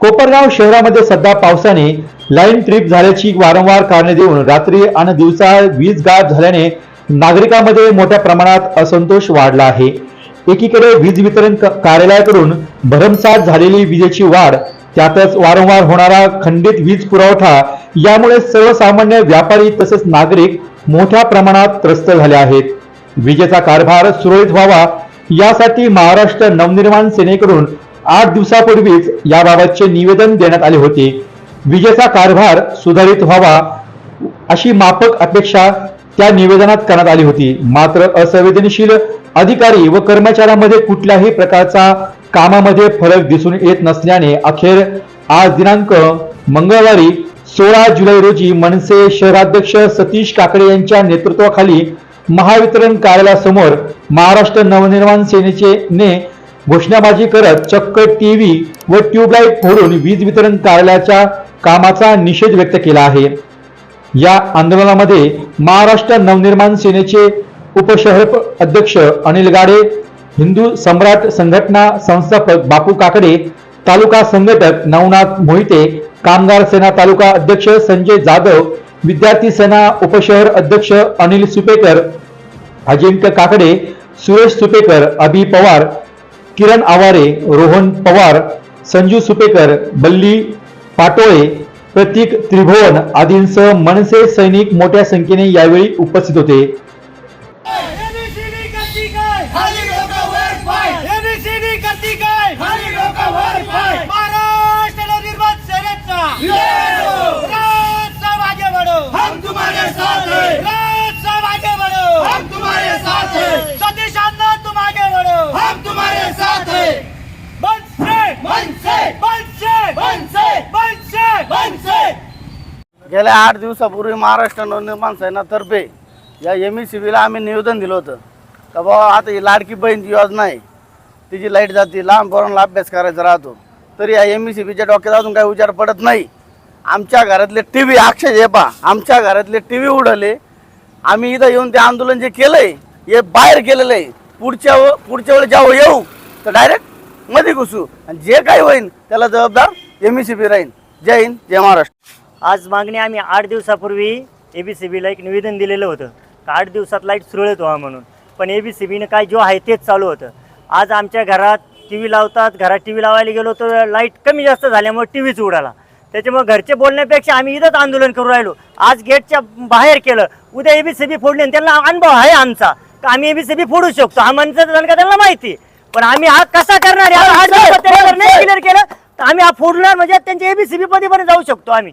कोपरगाव शहरामध्ये सध्या पावसाने लाईन ट्रिप झाल्याची वारंवार कारणे देऊन रात्री आणि दिवसा वीज गायब झाल्याने नागरिकांमध्ये मोठ्या प्रमाणात असंतोष वाढला आहे. एकीकडे वीज वितरण कार्यालयाकडून भरमसाठ झालेली विजेची वाढ त्यातच वारंवार होणारा खंडित वीज पुरवठा यामुळे सर्वसामान्य व्यापारी तसेच नागरिक मोठ्या प्रमाणात त्रस्त झाले आहेत. विजेचा कारभार सुरळीत व्हावा यासाठी महाराष्ट्र नवनिर्माण सेनेकडून आठ दिवसापूर्वीच याबाबतचे निवेदन देण्यात आले होते. विजेचा कारभार सुधारित व्हावा अशी माफक अपेक्षा त्या निवेदनात करण्यात आली होती. मात्र असंवेदनशील अधिकारी व कर्मचाऱ्यांमध्ये कुठल्याही प्रकारचा कामामध्ये फरक दिसून येत नसल्याने अखेर आज दिनांक मंगळवारी सोळा जुलै रोजी मनसे शहराध्यक्ष सतीश काकडे यांच्या नेतृत्वाखाली महावितरण कार्यालयासमोर महाराष्ट्र नवनिर्माण सेनेचे ने घोषणाबाजी करत चक्क टीव्ही व ट्यूबलाईट फोडून वीज वितरण कार्यालयाच्या कामाचा निषेध व्यक्त केला आहे. या आंदोलनामध्ये महाराष्ट्र नवनिर्माण सेनेचे उपशहर अध्यक्ष अनिल गाडे हिंदू सम्राट संघटना संस्थापक बापू काकडे तालुका संघटक नवनाथ मोहिते कामगार सेना तालुका अध्यक्ष संजय जाधव विद्यार्थी सेना उपशहर अध्यक्ष अनिल सुपेकर अजिंक्य काकडे सुरेश सुपेकर अभि पवार किरण आवारे रोहन पवार संजू सुपेकर बल्ली पाटोळे प्रतीक त्रिभुवन आदींसह मनसे सैनिक मोठ्या संख्येने यावेळी उपस्थित होते. गेल्या आठ दिवसापूर्वी महाराष्ट्र नवनिर्माण सेनातर्फे या एम ई सी बीला आम्ही निवेदन दिलं होतं. का बाबा आता ही लाडकी बहीण जी योजना आहे तिची लाइट जाते लहान पोरांना अभ्यास करायचा राहतो. तरी या एम ई सी बीच्या डोक्यात अजून काही विचार पडत नाही. आमच्या घरातले टी व्ही अक्षय हे पा आमच्या घरातले टी व्ही उडवले आम्ही इथं येऊन ते आंदोलन जे केलं आहे हे बाहेर केलेलं आहे. पुढच्या व- पुढच्या वेळेस जेव्हा येऊ तर डायरेक्टमध्ये घुसू. आणि जे काही होईल त्याला जबाबदार एम ई सी बी राहील जय हिंद जय महाराष्ट्र. आज मागणी आम्ही आठ दिवसापूर्वी ए बी सी बीला एक निवेदन दिलेलं होतं. का आठ दिवसात लाइट सुरळीत व्हावा म्हणून. पण ए बी सी बीनं काय जो आहे तेच चालू होतं. आज आमच्या घरात टी व्ही लावतात. घरात टी व्ही लावायला गेलो तर लाइट कमी जास्त झाल्यामुळे टी व्हीच उडाला. त्याच्यामुळे घरचे बोलण्यापेक्षा आम्ही इथंच आंदोलन करू राहिलो. आज गेटच्या बाहेर केलं. उद्या ए बी सी बी फोडली आणि त्यांना अनुभव आहे आमचा. का आम्ही ए बी सी बी फोडू शकतो? हा म्हणतात का त्यांना माहिती. पण आम्ही हा कसा करणार? हा- नाही क्लिअर केलं. तर आम्ही हा फोडणार म्हणजे त्यांच्या एबीसीबी मध्ये पण जाऊ शकतो आम्ही.